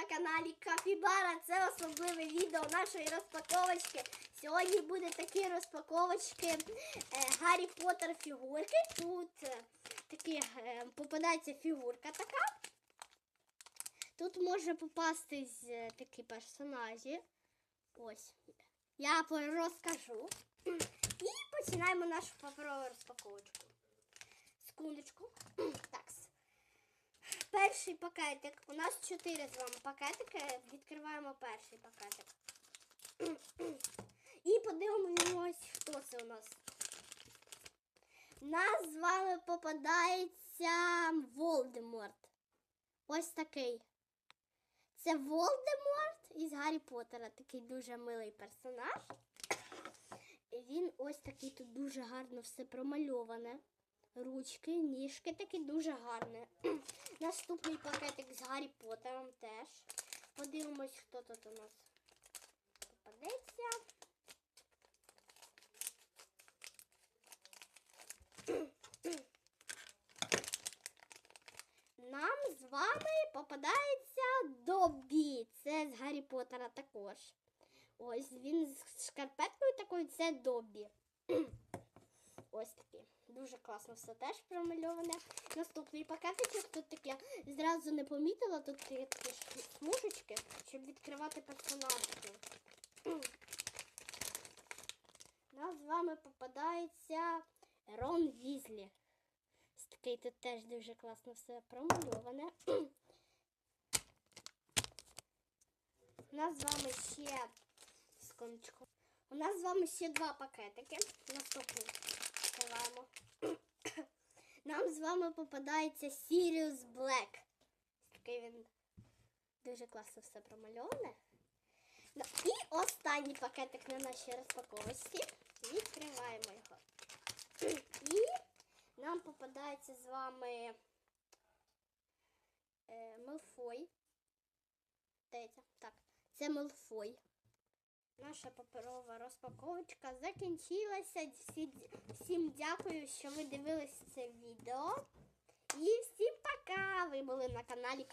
на каналі Капібара. Це особливе відео нашої розпаковочки. Сьогодні буде такі розпаковочки е, Гаррі Поттер фігурки. Тут е, такі е, попадається фігурка така. Тут може попастись такі персонажі. Ось. Я розкажу. І починаємо нашу паперову розпаковочку. Секундочку. Так. Перший пакетик. У нас чотири з вами пакетики. Відкриваємо перший пакетик. І подивимось, хто це у нас. Нас з вами попадається Волдеморт. Ось такий. Це Волдеморт із Гаррі Поттера. Такий дуже милий персонаж. І Він ось такий тут дуже гарно все промальоване. Ручки, ніжки такі дуже гарні. Наступний пакетик з Гаррі Поттером теж. Подивимось, хто тут у нас попадеться. Нам з вами попадається Добі. Це з Гаррі Поттера також. Ось він з шкарпеткою такою, це Добі. Ось такий. Дуже класно все теж промальоване. Наступний пакетичок. Тут таке зразу не помітила, тут є такі смужечки, щоб відкривати персонажки. Нас з вами попадається Рон Візлі. Ось такий тут теж дуже класно все промальоване. У нас з вами ще секундочку. У нас з вами ще два пакетики. Наступний відкриваємо. Нам з вами попадається Sirius Black. Такий він дуже класно все промальоване. Ну, і останній пакетик на нашій розпаковочці. Відкриваємо його. І нам попадається з вами е, Мелфой. Дивіться, так, це Мелфой. Наша паперова розпаковочка закінчилася. Всім дякую, що ви дивилися це відео. І всім пока! Ви були на каналі.